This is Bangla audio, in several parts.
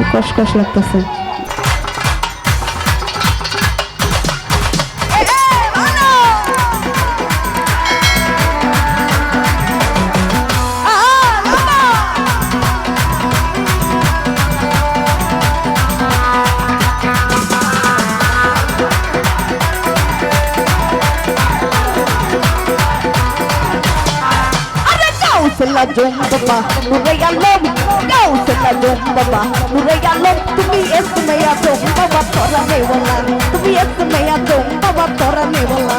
একটু কষকষ লাগতেছে। আরে কাউসলা জম বাবা নুরে আলম কাউসলা জম বাবা নুরে আলম তুমি এসময়া জম বাবা তোরা নেওয়ালা তুমি এসময়া জম বাবা তোরা নেওয়ালা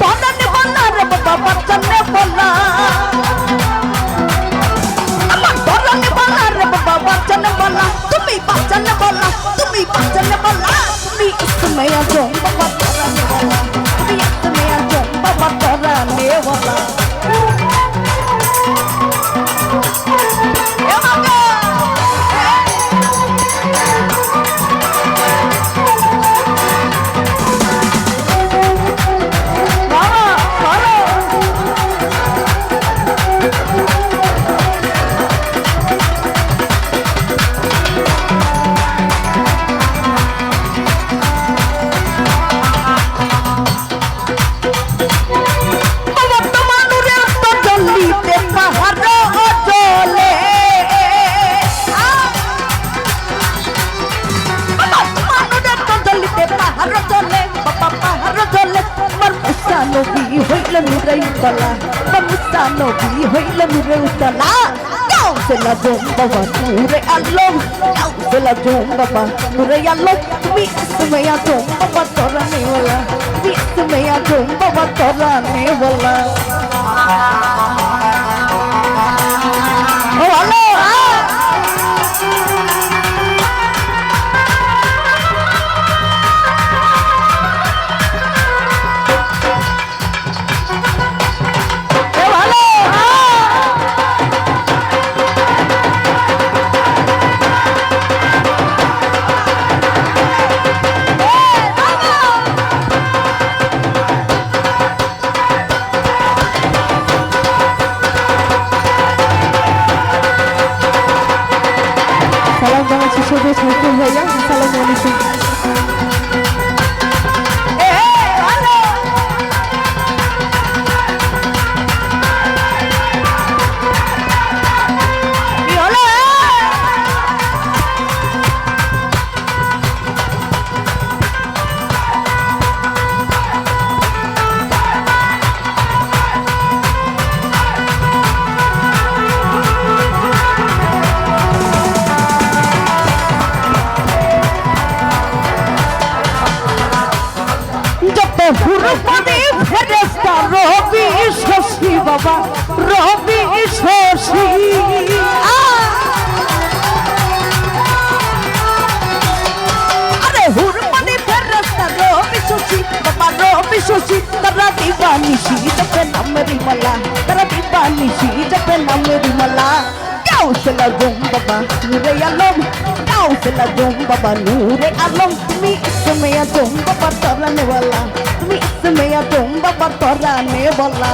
তোরা নেওয়ালা রে বাবা বাচ্চা নেওয়ালা আমার তোরা নেওয়ালা রে বাবা বাচ্চা নেওয়ালা তুমি বাচ্চা নেওয়ালা তুমি বাচ্চা নবী হইল নুরাই তলা মুসা নবী হইল নুরে তলা কাউসলা জম বাবা, নুরে আলম কাউসলা জম বাবা, নুরে আলম তুমি ইসময়া জম বাবা তোরা নেওয়ালা তুমি ইসময়া জম বাবা তোরা নেওয়ালা ও হ্যালো Music. রবি শশী বাবা রবি শশী। আরে হুরমানে ফেরেস্তা রবি শশী বাবা রবি শশী, তারা দিবানিশি জপে নামেরি মালা তারা দিবানিশি জপে নামেরি মালা কাউসলা জম বাবা, নুরে আলম কাউসলা জম বাবা, নুরে আলম, তুমি ইসময়া জম বাবা তরানে মেয়া তুম বাবা তোরা নে বলা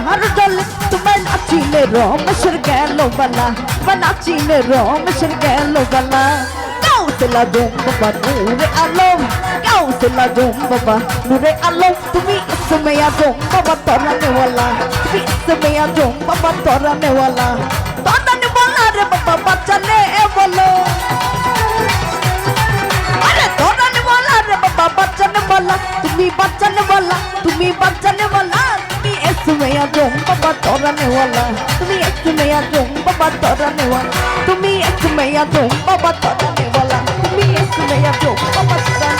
তাহার চলে তোমার নাচিলে রমেশের গেল বালা বা নাচিলে রমেশের গেল বালা কাউসলা জম বাবা নূরে আলম কাউসলা জম বাবা নূরে আলম তুমি ইসময়া জম বাবা তোরা নেওয়ালা তুমি ইসময়া জম বাবা তোরা নেওয়ালা তোরা নেওয়ালা রে রে বাবা বাচ্চানে বলো আরে তোরানে বলা রে বাবা বাচ্চানে বলা তুমি বাচ্চানে বলা তুমি বাচ্চানে বলা তুমি মেয়া জোম বাবা তোরা নেওয়ালা। তুমি এক মেয়া জোম বাবা তোরা নেওয়ালা। তুমি এক মেয়া জোম বাবা তোরা তুমি এক মেয়া জোম বাবা তোরা